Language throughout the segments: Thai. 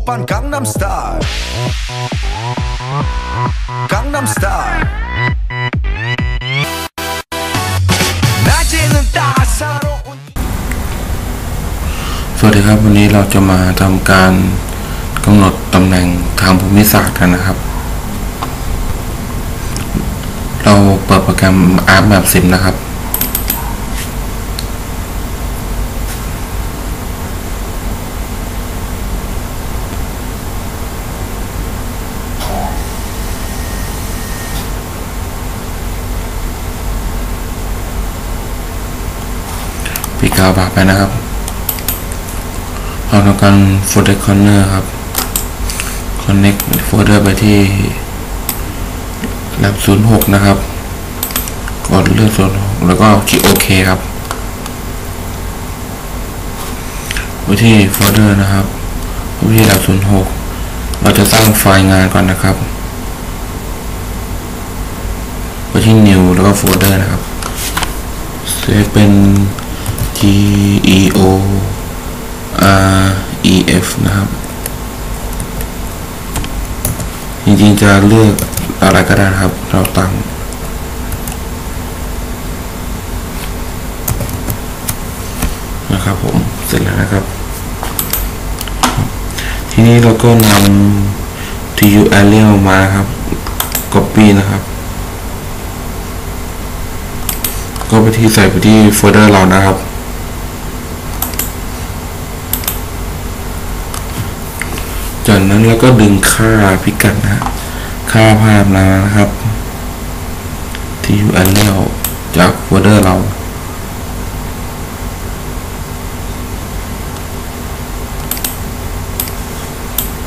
오빤 강남스타일 강남스타일 낮에는 따사로운 สวัสดีครับวันนี้เราจะมาทำการกำหนดตำแหน่งทางภูมิศาสตร์กันนะครับ เราเปิดโปรแกรม Art Map 10 นะครับ าวบาไปนะครับเราทำการ folder corner ครับ connect folder ไปที่ lab 06 นะครับ กดเลือกส่วน6แล้วก็คลิกโอเคครับไปที่โฟลเดอร์นะครับไปที่ lab 06 เราจะสร้างไฟล์งานก่อนนะครับไปที่ new แล้วก็โฟลเดอร์นะครับเซฟเป็น G E O R E F นะครับ จริงๆ จะเลือกอะไรก็ได้นะครับ เราตั้งนะครับผม เสร็จแล้วนะครับ ทีนี้เราก็นำ TU Arial มาครับ Copy นะครับก็ไปที่ใส่ไปที่โฟลเดอร์เรานะครับ จากนั้นแล้วก็ดึงค่าพิกัดนะฮะค่าภาพมานะครับ ที่ URL จากโฟลเดอร์เรา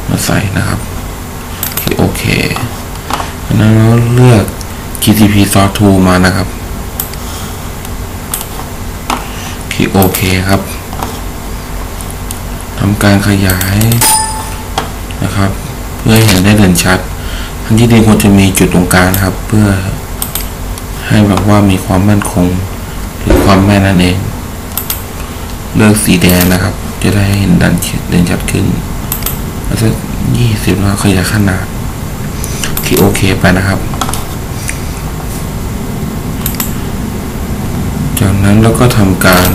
มาใส่นะครับโอเคจากนั้นเราเลือก GTP Source Tool มานะครับคลิกโอเคครับทำการขยาย นะครับ เพื่อให้เห็นได้เด่นชัดทั้งที่ดีควรจะมีจุดตรงกลางนะครับ เพื่อให้แบบว่ามีความมั่นคงหรือความแม่นนั่นเอง เลือกสีแดงนะครับ จะได้เห็นดันเด่นชัดขึ้นอาจจะยี่สิบแล้วขยายขนาดที่โอเคไปนะครับ จากนั้นเราก็ทำการ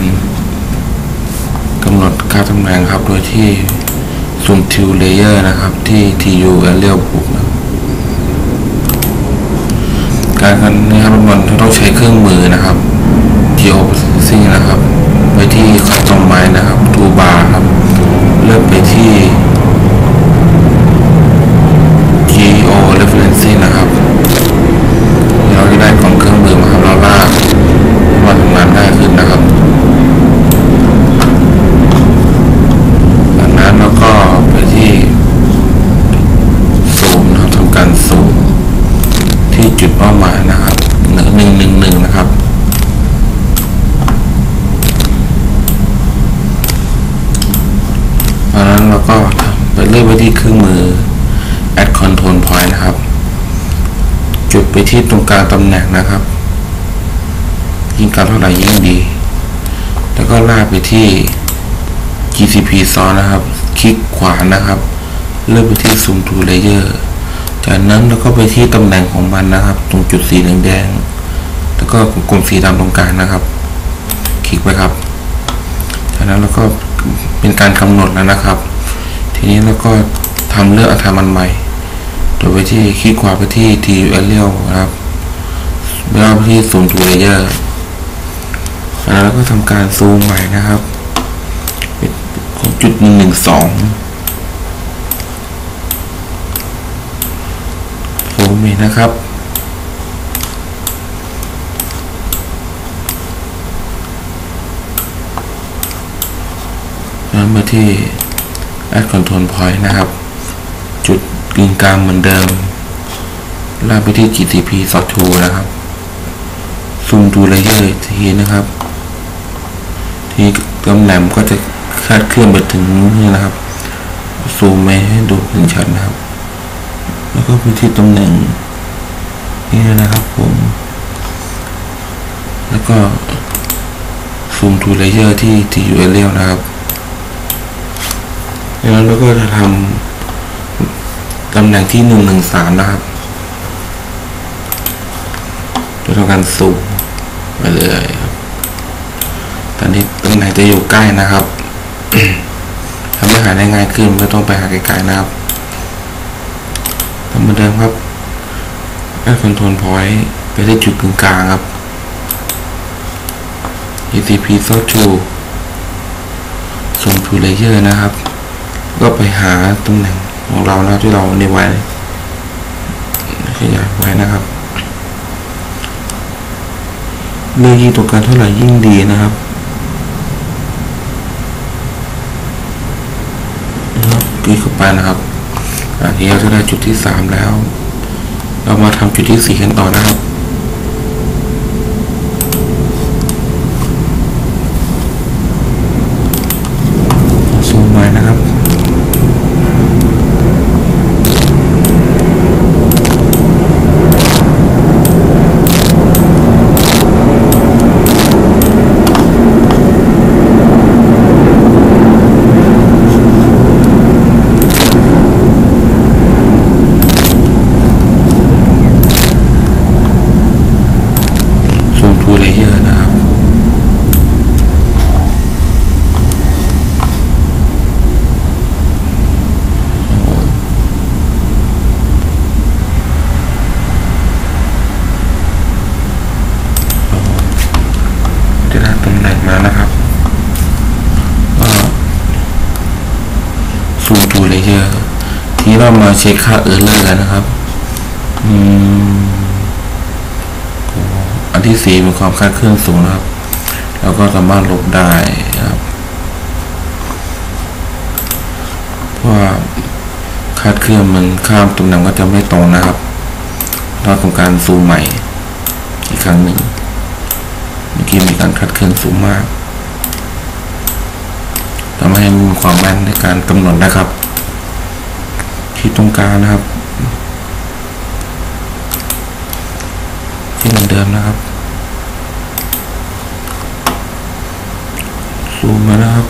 กำหนดค่าตำแหน่งครับโดยที่ ซูมทิวเลเยอร์นะครับที่ tu aerial book การกันนะครับมันต้องใช้เครื่องมือนะครับ geo processing นะครับ ไปที่ customize นะครับ toolbar ครับ เลือกไปที่ geo referencing นะครับเราจะได้ของเครื่องมือมาครับเราลากมาทำงานง่ายขึ้นนะครับ จากนั้นเราก็ไปที่ซูมนะครับทำการซูมที่จุดเป้าหมายนะครับหนึ่งหนึ่งหนึ่งหนึ่งนะครับ จากนั้นเราก็ไปเลื่อนไปที่เครื่องมือ add control point นะครับ จุดไปที่ตรงกลางตำแหน่งนะครับ ยิ่งการเท่าไหร่ยิ่งดี แล้วก็ลากไปที่ GCP ซ้อนนะครับ คลิกขวานะครับ เลือกไปที่ Zoom to Layer จากนั้นเราก็ไปที่ตำแหน่งของมันนะครับ ตรงจุดสีแดงๆแล้วก็กลมสีดำตรงกลางนะครับ คลิกไปครับ จากนั้นเราก็ เป็นการกำหนดแล้วนะครับ ทีนี้เราก็ทำเลือกอัธมันใหม่ โดยไปที่คลิกขวาไปที่ TU Arial นะครับแล้วไปที่ Zoom to Layer จากนั้นเราก็ทำการซูมใหม่นะครับของจุดหนึ่งหนึ่งสองโฟมนะครับ แล้วมาที่ add control point นะครับ จุดกึ่งกลางเหมือนเดิม ลากไปที่ GTP s o t 2นะครับซูมดูเลเยอร์อีกทีนะครับ ที่ตำแหน่งก็จะคาดเคลื่อนไปถึงนี่นะครับ ซูมไปให้ดูเป็นชัดนะครับ แล้วก็ไปที่ตำแหน่งนี่นะครับผม แล้วก็ซูมทูเลเยอร์ที่ TU Arial นะครับ แล้วเราก็จะทำตำแหน่งที่หนึ่งหนึ่งสามนะครับจะทำการสูมไปเลยครับตอนนี้ตำแหน่งจะอยู่ใกล้นะครับทำให้หาได้ง่ายขึ้นไม่ต้องไปหาไกลๆนะครับทำเหมือนเดิมครับแอดคอนโทรลพอยต์ไปที่จุดกึ่งกลางครับ ECP s o u t to ส่ง to layer นะครับ ก็ไปหาตำแหน่งของเราแล้วที่เราในไว้ขยายไว้นะครับเลือกยิ่งตรงกลางเท่าไหร่ยิ่งดีนะครับนะคลิกเข้าไปนะครับอันนี้เราจะได้จุดที่สามแล้ว เรามาทำจุดที่สี่กันต่อนะครับ ซูมไว้นะครับ ซูมทูเลเยอร์นะครับ จะได้ตำแหน่งมานะครับก็ซูมดูเลเยอร์ทีนี้ เรามาเช็คค่าเออร์เลอร์กันนะครับอืมอันที่สี่มีความคาดเคลื่อนสูงนะครับแล้วก็สามารถลบได้นะครับเพราะว่าคาดเคลื่อนมันข้ามตำแหน่งก็จะไม่ตรงนะครับ เราทำการซูมใหม่อีกครั้งหนึ่งเมื่อกี้มีการคาดเคลื่อนสูงมากทำให้มีความแม่นในการกำหนดนะครับ ที่ตรงกลางนะครับ ที่เหมือนเดิมนะครับซูมมานะครับ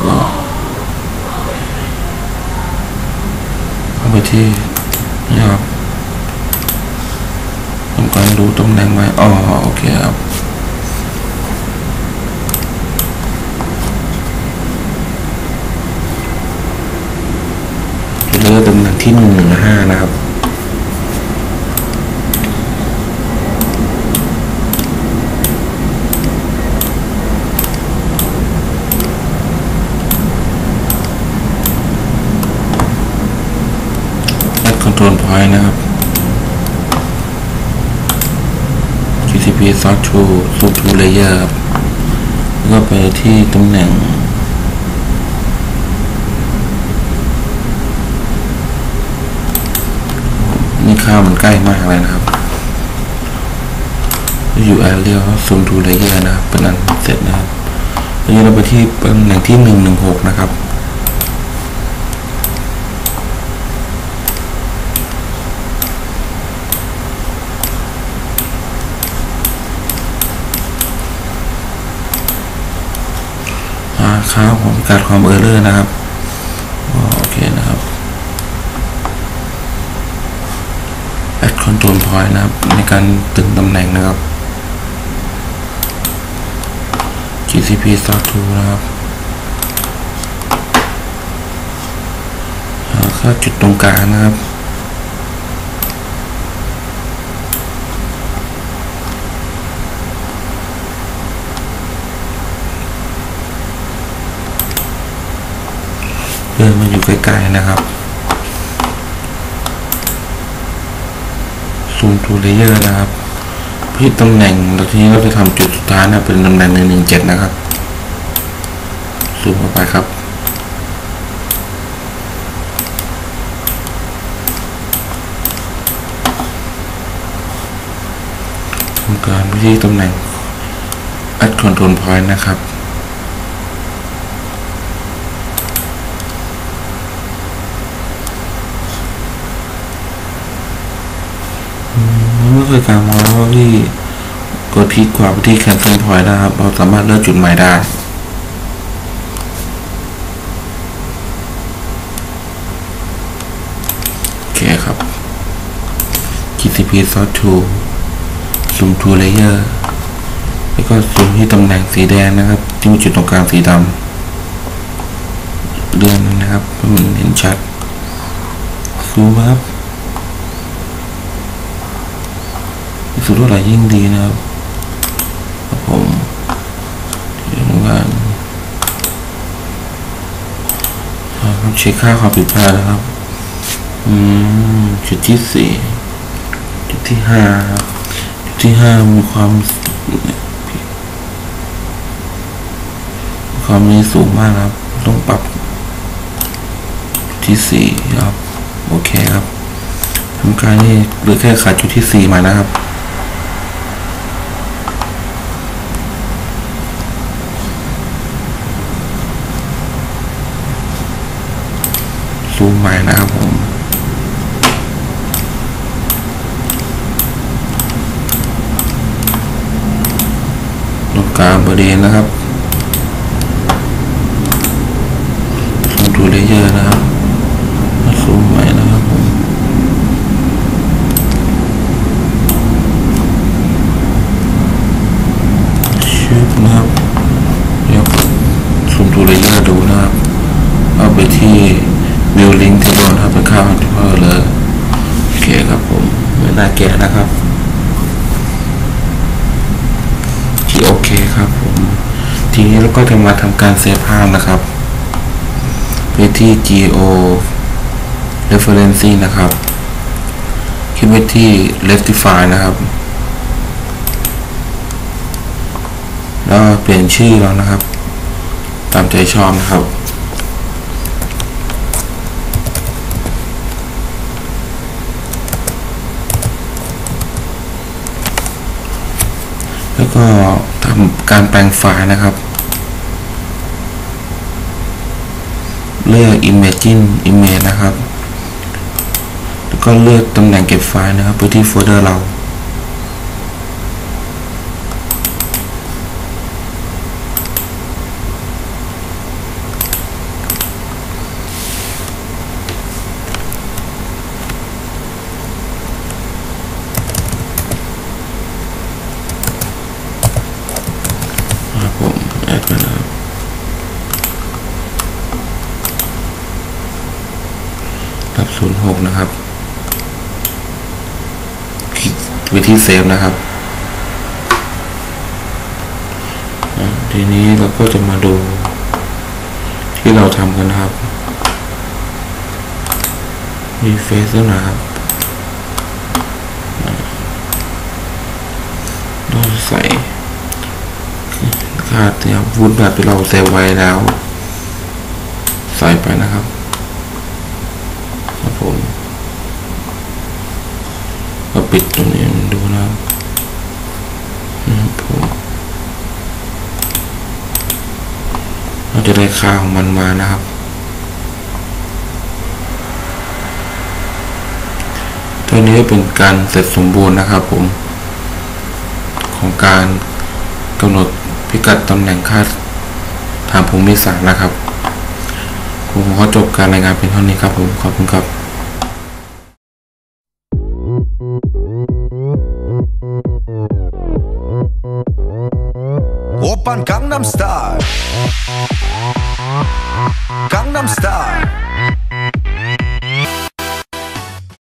ก็เข้าไปที่นี่ครับ ตรงแดงไหมอ๋อ โอเคครับ เลือกตำแหน่งที่หนึ่งหนึ่งห้านะครับ แอดคอนโทรลพอยต์นะครับ GCP Sort to Zoom to Layer ครับก็ไปที่ตำแหน่ง นี่ค่ามันใกล้มากเลยนะครับ อยู่แอเรียลซูมทูเลเยอร์นะครับเป็นอันเสร็จนะครับตอนนี้เราไปที่ตำแหน่งที่หนึ่งหนึ่งหกนะครับ อ่าค่าของการความเออร์เลอร์นะครับโอเคนะครับ add control point นะครับ ในการตึงตำแหน่งนะครับ GCP sort to นะครับหาค่าจุดตรงกลางนะครับ เดินมาอยู่ใกล้ๆนะครับซูมทูเลเยอร์นะครับพี่ตำแหน่งแล้วทีนี้เราจะทำจุดสุดท้ายนะเป็นตำแหน่งหนึ่งหนึ่งเจ็ดนะครับซูมเข้าไปครับทำการไปที่ตำแหน่ง add control point นะครับ นี่คือการมองว่าที่กดคลิกขวาไปที่ cancel point นะครับ เราสามารถเลือกจุดหมายได้โอเคครับ GCP Source to Zoom to Layer แล้วก็ซูมที่ตำแหน่งสีแดงนะครับ ที่มีจุดตรงกลางสีดำเลื่อนนะครับมันเห็นชัดซูมครับ สุดเท่าไหร่ยิ่งดีนะครับครับผมเรื่องการอ่าครับเช็คค่าความผิดพลาดนะครับ อืมจุดที่สี่จุดที่ห้าจุดที่ห้ามีความความนี้สูงมากครับ ต้องปรับจุดที่สี่ครับ โอเคครับทำการนี่เหลือแค่ขาดจุดที่สี่มานะครับ ซูมใหม่นะครับผมตรงกลางบริเวณนะครับซูมดูเลเยอร์นะครับมาซูมใหม่นะครับผม ชืบนะครับเดี๋ยวซูมดูเลเยอร์ดูนะครับ เอาไปที่วิวลิงก์ที่บนครับเป็นค่าพันธุ์เพอเลยโอเคครับผมไม่น่า แก่นะครับ ที่โอเคครับผมทีนี้เราก็จะมาทำการเซฟภาพนะครับไปที่ geo referencing นะครับคลิกไปที่ rectify นะครับ แล้วเปลี่ยนชื่อเรานะครับ ตามใจชอบนะครับ แล้ว ก็ทำการแปลงไฟล์นะครับ เลือก Imagine Image นะครับ แล้วก็เลือกตำแหน่งเก็บไฟล์นะครับไปที่โฟลเดอร์เรา ครับผมแอดไปแล้วรับ ศูนย์หกนะครับ คลิกไปที่เซฟนะครับ ทีนี้เราก็จะมาดู ที่เราทำกันนะครับมีเฟซแล้วนะครับอ่าเราใส่ค่าเตรียมวูดแบบที่เราเซฟไว้แล้ว ใส่ไปนะครับ ครับผมก็ปิดตรงนี้ดูนะครับนะครับผมเราจะได้ค่าของมันมานะครับ ตัวนี้เป็นการเสร็จสมบูรณ์นะครับผม ของการกำหนดพิกัดตำแหน่งค่าทางภูมิศาสตร์นะครับผมขอจบการรายงานเป็นเท่านี้ครับผม ขอบคุณครับ an Gangnam Style.